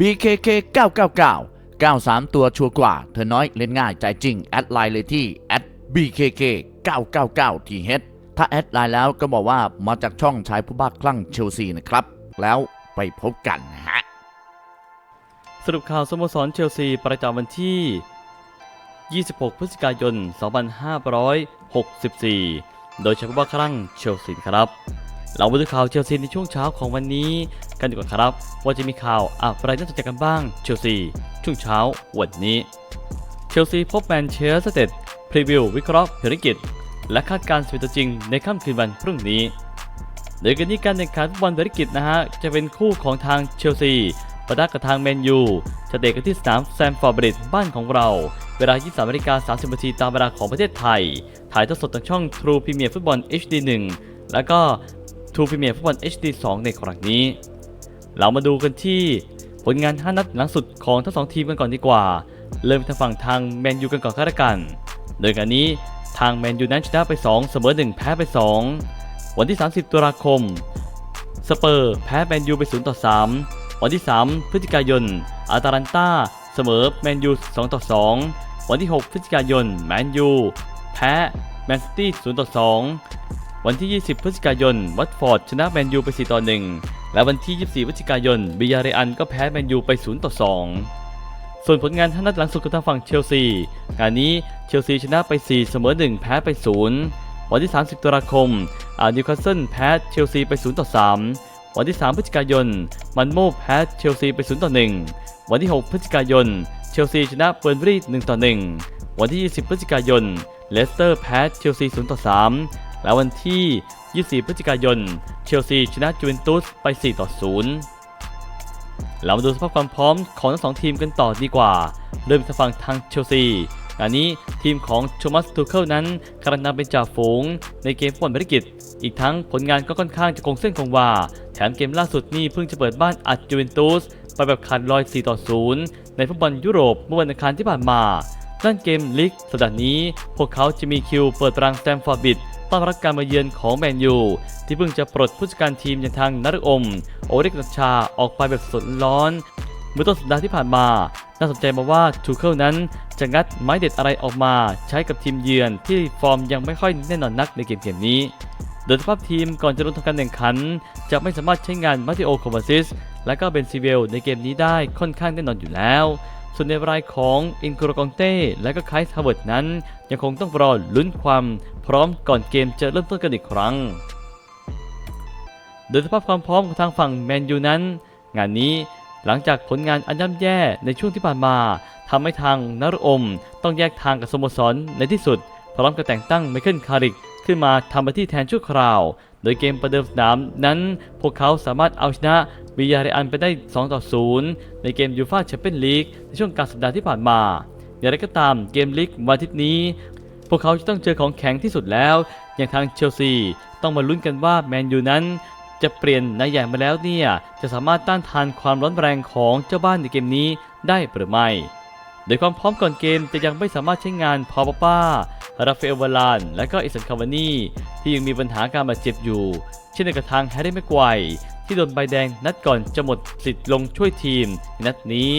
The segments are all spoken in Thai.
BKK 999 93 ตัวชัวร์กว่า เธอน้อยเล่นง่ายใจจริง แอดไลน์เลยที่ @BKK 999 TH ถ้าแอดไลน์แล้วก็บอกว่ามาจากช่องชายผู้บ้าคลั่งเชลซีนะครับ แล้วไปพบกันนะฮะ สรุปข่าวสโมสรเชลซีประจำวันที่ 26 พฤศจิกายน 2564 โดยเฉพาะครั้งเชลซีครับ เรามาดูข่าวเชลซีในช่วงเช้าของวันนี้ กันดีกว่าครับ ว่าจะมีข่าวอะไรน่าสนใจกันบ้างเชลซีช่วงเช้าวันนี้เชลซีพบแมนเชสเตอร์พรีวิววิเคราะห์ภารกิจ และคาดการณ์สถิตจริงในค่ำคืนวันพรุ่งนี้โดยกันนี้การแข่งขันฟุตบอลภารกิจนะฮะจะเป็นคู่ของทางเชลซีปะทะกับทางแมนยูจะเตะกันที่สนามแซมฟอร์บริดบ้านของเรา เวลา 23นาฬิกา30นาทีตามเวลาของประเทศไทย ถ่ายทอดสดทางช่อง True Premier Football HD 1 แล้วก็ True Premier Football HD 2 ในครั้งนี้ เรามาดูกันที่ผลงาน 5 นัดหลังสุดของทั้งสองทีมกันก่อนดีกว่า เริ่มทางฝั่งทางแมนยูกันก่อนก็แล้วกัน โดยการนี้ทางแมนยูนั้นชนะไป 2 เสมอ 1 แพ้ไป 2 วันที่ 30 ตุลาคม สเปอร์แพ้แมนยูไป 0 ต่อ 3 วันที่ 3 พฤศจิกายน อาตาลันตาเสมอแมนยู 2 ต่อ 2 วันที่ 6 พฤศจิกายน แมนยู แพ้แมนซิตี้ 0 ต่อ 2 วันที่ 20 พฤศจิกายน วัตฟอร์ดชนะแมนยูไป 4 ต่อ 1 และวันที่ 24 พฤศจิกายนบิยาเรอันก็แพ้แมนยูไป 0 ต่อ 2 ส่วนผลงานท่านัดหลังสุดของทางฝั่งเชลซี งานนี้เชลซีชนะไป 4 เสมอ 1 แพ้ไป 0 วันที่ 30 ตุลาคมอานิวคาสเซิลแพ้เชลซีไป 0 ต่อ 3 วันที่ 3 พฤศจิกายน มันโมแพ้เชลซีไป 0 ต่อ 1 วันที่ 6 พฤศจิกายน เชลซีชนะเบอร์นบรี1ต่อ 1 วันที่ 20 พฤศจิกายน เลสเตอร์แพ้เชลซี 0 ต่อ 3และวันที่ 24 พฤศจิกายน เชลซีชนะจูเวนตุสไป 4 ต่อ 0 เรามาดูสภาพความพร้อมของทั้งสองทีมกันต่อดีกว่า เริ่มจากฝั่งทางเชลซีงานนี้ทีมของโทมัสทูเคิลนั้นกำลังนำเป็นจ่าฝูงในเกมฟุตบอลภารกิจ อีกทั้งผลงานก็ค่อนข้างจะคงเส้นคงวา แถมเกมล่าสุดนี่เพิ่งจะเปิดบ้านอัดจูเวนตุสไปแบบขาดลอย 4 ต่อ 0 ในฟุตบอลยุโรปเมื่อวันอังคารที่ผ่านมาด้านเกมลีกสัปดาห์นี้ พวกเขาจะมีคิวเปิดตารางแตมฟอร์บิด ต้อนรับการมาเยือนของแมนยู ที่เพิ่งจะปลดผู้จัดการทีมอย่างทางนฤอม โอริกนัชชาออกไปแบบสดร้อนเมื่อต้นสัปดาห์ที่ผ่านมา น่าสนใจมาว่าทูเคิลนั้นจะงัดไม้เด็ดอะไรออกมาใช้กับทีมเยือนที่ฟอร์มยังไม่ค่อยแน่นอนนักในเกมเกมนี้ โดยสภาพทีมก่อนจะลงทำการแข่งขัน จะไม่สามารถใช้งานมาติโอโควาซิสและก็เบนซิเวลในเกมนี้ได้ค่อนข้างแน่นอนอยู่แล้ว ส่วนในรายของอินโกรกองเต้และก็ไคส์ฮาวเวิร์ดนั้น ยังคงต้องรอลุ้นความพร้อมก่อนเกมจะเริ่มต้นกันอีกครั้ง โดยสภาพความพร้อมของทางฝั่งแมนยูนั้น งานนี้หลังจากผลงานอันย่ำแย่ในช่วงที่ผ่านมาทำให้ทางนารอม ต้องแยกทางกับสโมสรในที่สุด พร้อมกับแต่งตั้งไมเคิลคาริกขึ้นมาทำหน้าที่แทนชั่วคราว ดยเกมประเดิมสนามนั้นพวกเขาสามารถเอาชนะบิยาเรอันไปได้ 2 ต่อ 0 ในเกมยูฟ่าแชมเปี้ยนลีกในช่วงกลางสัปดาห์ที่ผ่านมาอย่างไรก็ตามเกมลีกวันอาทิตย์นี้ พวกเขาจะต้องเจอของแข็งที่สุดแล้ว อย่างทางเชลซี ต้องมาลุ้นกันว่าแมนยูนั้น จะเปลี่ยนนายใหญ่มาแล้วเนี่ย จะสามารถต้านทานความร้อนแรงของเจ้าบ้านในเกมนี้ได้หรือไม่โดยความพร้อมก่อนเกมจะยังไม่สามารถใช้งานพอปป้า ราฟาเอลวาลานและก็อิสันคาวานีที่ยังมีปัญหาการบาดเจ็บอยู่ เช่นเดียวกับทางแฮร์รี่แม็กไกวที่โดนใบแดงนัดก่อนจะหมดสิทธิ์ลงช่วยทีมในนัดนี้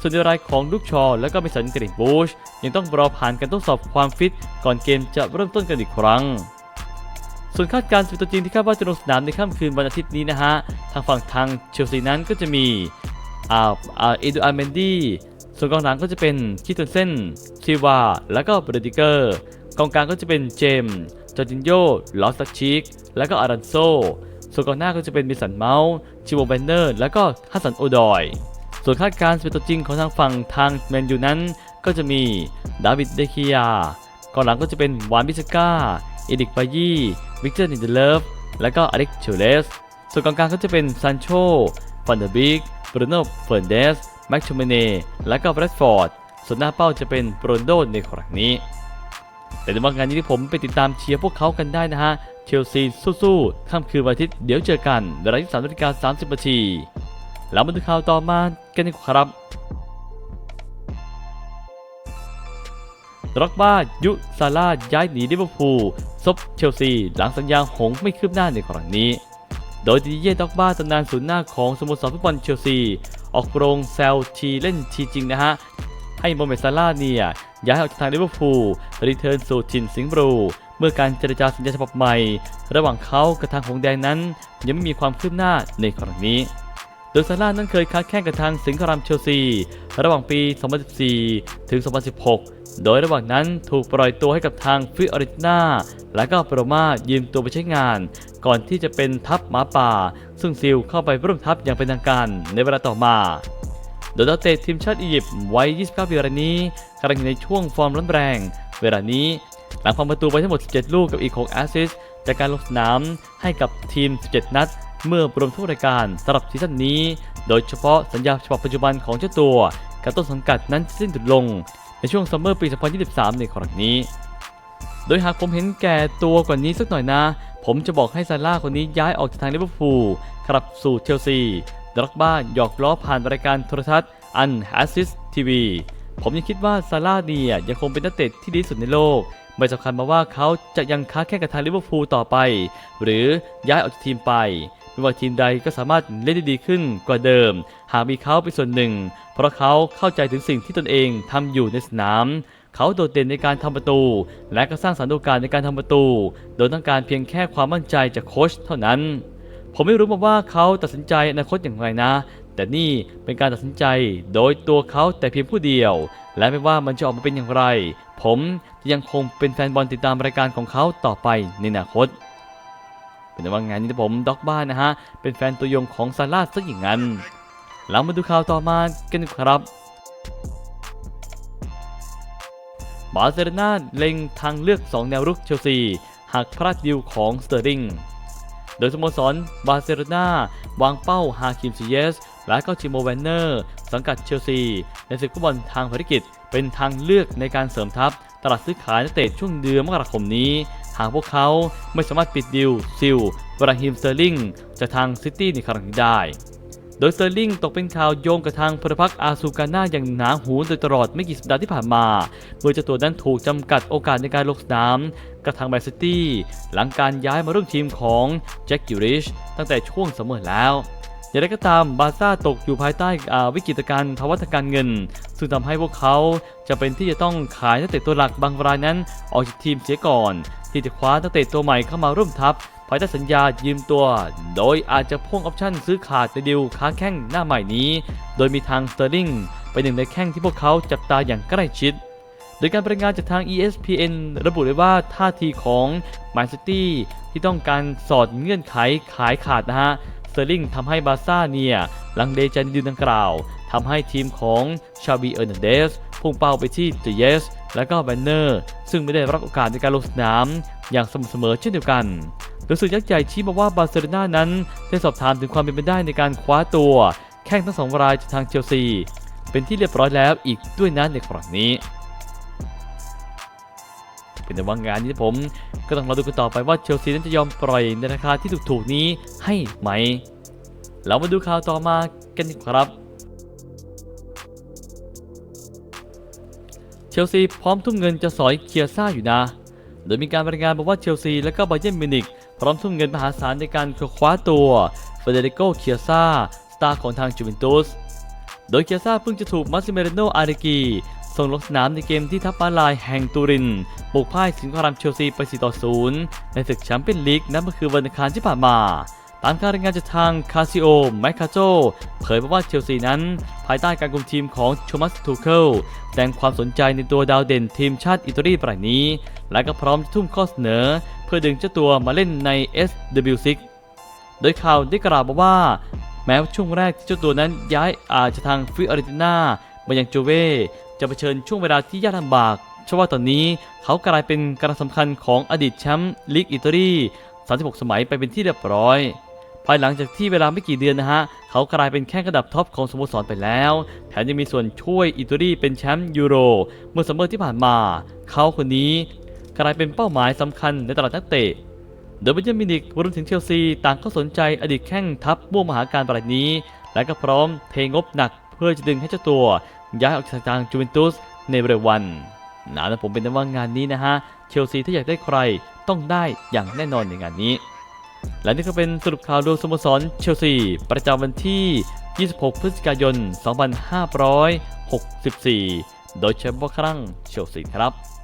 ส่วนในรายของลูกชอและก็มิสันกริงบูช ยังต้องรอผ่านการทดสอบความฟิต ก่อนเกมจะเริ่มต้นกันอีกครั้งส่วนคาดการณ์สิบตัวจริงที่คาดว่าจะลงสนามในค่ำคืนวันอาทิตย์นี้นะฮะ ทางฝั่งทางเชลซีนั้นก็จะมีอ่าอ่าเอดูอาร์เมนดี้ ส่วนกองหลังก็จะเป็นคิทเทนเซนซิวา แล้วก็เบรดิเกอร์ กองกลางก็จะเป็นเจมส์จอร์จินโยลอสตักชิก แล้วก็อารันโซ ส่วนกองหน้าก็จะเป็นมิสันเมาส์ชิโวเบนเนอร์ แล้วก็ฮัสันโอดอย ส่วนคาดการณ์สิบตัวจริงของทางฝั่งทางแมนยูนั้น ก็จะมีดาวิดเดคิยากองหลังก็จะเป็นวานบิสก้าเอดิกปายี่วิกเตอร์นินเดเลฟและก็อเล็กเชเลส ส่วนกองกลางก็จะเป็นซันโชฟันเดอร์บิกบรูโน่เฟร์นเดส แม็กชูเมเน่และก็แรดฟอร์ด ส่วนหน้าเป้าจะเป็นโรนโดในครั้งนี้ แต่ในบางงานนี้ที่ผมไปติดตามเชียร์พวกเขากันได้นะฮะ เชลซีสู้ๆค่ำคืนวันอาทิตย์เดี๋ยวเจอกันเวลาที่3นาฬิกา30นาทีแล้วมาดูข่าวต่อมากันดีกว่าครับร็อกบ้ายุซาร่าย้ายหนีลิเวอร์พูลซบเชลซี หลังสัญญาหงไม่คืบหน้าในครั้งนี้ โดยดิเย่ด็อกบ้าตำนานศูนย์หน้าของสโมสรฟุตบอลเชลซี ออกโรงแซวทีเล่นทีจริงนะฮะ ให้โมเมซาลาเนี่ยย้ายออกจากทางลิเวอร์พูลรีเทิร์นสู่ถิ่นสิงห์บรูเมื่อการเจรจาสัญญาฉบับใหม่ ระหว่างเขากับทางหงแดงนั้น ยังไม่มีความคืบหน้าในครั้งนี้โดยซาร่านั้นเคยค้าแข่งกับทางสิงห์ครามเชลซี ระหว่างปี 2014 ถึง 2016 โดยระหว่างนั้นถูกปล่อยตัวให้กับทางฟิออริจินาและก็โปรมายืมตัวไปใช้งาน ก่อนที่จะเป็นทัพหมาป่า ซึ่งซิลเข้าไปร่วมทัพอย่างเป็นทางการในเวลาต่อมาโดยนักเตะทีมชาติอียิปต์วัย 29 ปีรายนี้กำลังอยู่ในช่วงฟอร์มร้อนแรง เวลานี้หลังพังประตูไปทั้งหมด 17 ลูกกับอีก 6 แอสซิสจากการลงสนามให้กับทีม 17 นัด เมื่อรวมทุกรายการสำหรับซีซั่นนี้ โดยเฉพาะสัญญาฉบับปัจจุบันของเจ้าตัว กับต้นสังกัดนั้นสิ้นสุดลง ในช่วงซัมเมอร์ปี 2023 ในครั้งนี้ โดยหากผมเห็นแก่ตัวกว่านี้สักหน่อยนะ ผมจะบอกให้ซาร่าคนนี้ย้ายออกจากทางลิเวอร์พูลกลับสู่เชลซีดร็อกบ้าหยอกล้อผ่านรายการโทรทัศน์อันแอสซิสทีวีผมยังคิดว่าซาร่าเนี่ยยังคงเป็นนักเตะที่ดีสุดในโลก ไม่สำคัญมาว่าเขาจะยังค้าแข่งกับทางลิเวอร์พูลต่อไป หรือย้ายออกจากทีมไป ไม่ว่าทีมใดก็สามารถเล่นได้ดีขึ้นกว่าเดิม หากมีเขาเป็นส่วนหนึ่ง เพราะเขาเข้าใจถึงสิ่งที่ตนเองทำอยู่ในสนาม เขาโดดเด่นในการทำประตู และก็สร้างสรรค์โอกาสในการทำประตู โดยต้องการเพียงแค่ความมั่นใจจากโค้ชเท่านั้น ผมไม่รู้มาว่าเขาตัดสินใจอนาคตอย่างไรนะ แต่นี่เป็นการตัดสินใจโดยตัวเขาแต่เพียงผู้เดียว และไม่ว่ามันจะออกมาเป็นอย่างไร ผมจะยังคงเป็นแฟนบอลติดตามรายการของเขาต่อไปในอนาคต เป็นว่างานนี้ผมด็อกบ้านนะฮะ เป็นแฟนตัวยงของซาร่าซะอย่างนั้นหลังมาดูข่าวต่อมากันครับบาร์เซโลนาเล็งทางเลือก 2 แนวรุกเชลซี หากพลาดดิวของสเตอร์ลิง โดยสโมสรบาร์เซโลนาวางเป้าฮาคิมซิเยส และก็ชิโมแวนเนอร์ สังกัดเชลซี ในศึกฟุตบอลทางภารกิจ เป็นทางเลือกในการเสริมทัพ ตลาดซื้อขายนักเตะช่วงเดือนมกราคมนี้ หากพวกเขาไม่สามารถปิดดิวซิลวราฮิมเตอร์ลิงจากทางซิตี้ในครั้งนี้ได้ โดยเตอร์ลิงตกเป็นข่าวโยงกับทางพลพรรคอาซูการน่าอย่างหนาหูโดยตลอดไม่กี่สัปดาห์ที่ผ่านมา เมื่อเจ้าตัวนั้นถูกจำกัดโอกาสในการลงสนามกับทางแมนซิตี้หลังการย้ายมาร่วมทีมของแจ็คกิริชตั้งแต่ช่วงเสมอแล้วอย่างไรก็ตามบาซ่าตกอยู่ภายใต้อาวิกฤตการณ์ภาวะทางการเงิน ซึ่งทำให้พวกเขาจะเป็นที่จะต้องขายนักเตะตัวหลักบางรายนั้นออกจากทีมเสียก่อน ที่จะคว้านักเตะตัวใหม่เข้ามาร่วมทัพภายใต้สัญญายืมตัว โดยอาจจะพ่วงออปชั่นซื้อขาดในดิวค้าแข้งหน้าใหม่นี้ โดยมีทางสเตอร์ลิงเป็นหนึ่งในแข้งที่พวกเขาจับตาอย่างใกล้ชิด โดยการรายงานจากทาง ESPN ระบุเลยว่าท่าทีของแมนซิตี้ที่ต้องการสอดเงื่อนไขขายขาดนะฮะสเตอร์ลิงทำให้บาซ่าเนี่ยลังเลใจในดิวดังกล่าวทำให้ทีมของชาบีเออร์นันเดสพุ่งเป้าไปที่เจเยส และก็แบนเนอร์ ซึ่งไม่ได้รับโอกาสในการลงสนามอย่างสม่ำเสมอเช่นเดียวกันโดยสื่อยักษ์ใหญ่ชี้มาว่าบาร์เซโลนานั้นได้สอบถามถึงความเป็นไปได้ในการคว้าตัว แข้งทั้งสองรายจากทางเชลซี เป็นที่เรียบร้อยแล้วอีกด้วยนั้นในครั้งนี้เป็นแต่ว่างานนี้ผมก็ต้องรอดูกันต่อไปว่าเชลซีนั้นจะยอมปล่อยในราคาที่ถูกๆนี้ให้ไหม เรามาดูข่าวต่อมากันครับ ชลซีพร้อมทุ่มเงินจะสอยเคียซ่าอยู่นะ โดยมีการรายงานบอกว่าเชลซีและก็บาเยิร์นมิวนิกพร้อมทุ่มเงินมหาศาลในการคว้าตัวเฟเดริโกเคียซ่าสตาร์ของทางจูเวนตุส โดยเคียซ่าเพิ่งจะถูกมาซิเมเรโนอาริกีส่งลงสนามในเกมที่ทัพมาลายแห่งตูรินบุกพ่ายสิงคโปร์เชลซีไป 4 ต่อ 0 ในศึกแชมเปี้ยนลีกนั่นก็คือวันอังคารที่ผ่านมาามการรายงานจากทางคาซิโอแมคคาโจเผยว่าเชลซีนั้น ภายใต้การคุมทีมของโชมัสทูเคิลแสดงความสนใจในตัวดาวเด่นทีมชาติอิตาลีรายนี้ และก็พร้อมจะทุ่มข้อเสนอ เพื่อดึงเจ้าตัวมาเล่นใน SW6 โดยข่าวได้กล่าวมาว่า แม้ว่าช่วงแรกที่เจ้าตัวนั้นย้ายอาจจะทางฟิออริติน่ามายังโจเวจะเผชิญช่วงเวลาที่ยากลำบากเชื่อว่าตอนนี้เขากลายเป็นกำลังสำคัญของอดีตแชมป์ลีกอิตาลี 36 สมัยไปเป็นที่เรียบร้อย ภายหลังจากที่เวลาไม่กี่เดือนนะฮะ เขากลายเป็นแข้งระดับท็อปของสโมสรไปแล้ว แถมยังมีส่วนช่วยอิตาลีเป็นแชมป์ยูโร เมื่อซัมเมอร์ที่ผ่านมา เขาคนนี้กลายเป็นเป้าหมายสำคัญในตลาดนักเตะโดยบาเยิร์นมินิกรวมถึงเชลซี ต่างก็สนใจอดีตแข้งทัพม่วงมหาการปรายนี้ และก็พร้อมเทงบหนักเพื่อจะดึงให้เจ้าตัว ย้ายออกจากทางจูเวนตุสในเร็ววันนะและผมเป็นแต่ว่างานนี้นะฮะ เชลซีถ้าอยากได้ใครต้องได้อย่างแน่นอนในงานนี้ และนี่ก็เป็นสรุปข่าวดวงสโมสรเชลซี ประจำวันที่ 26 พฤศจิกายน 2564 โดยเชมป์ครั้งเชลซีครับ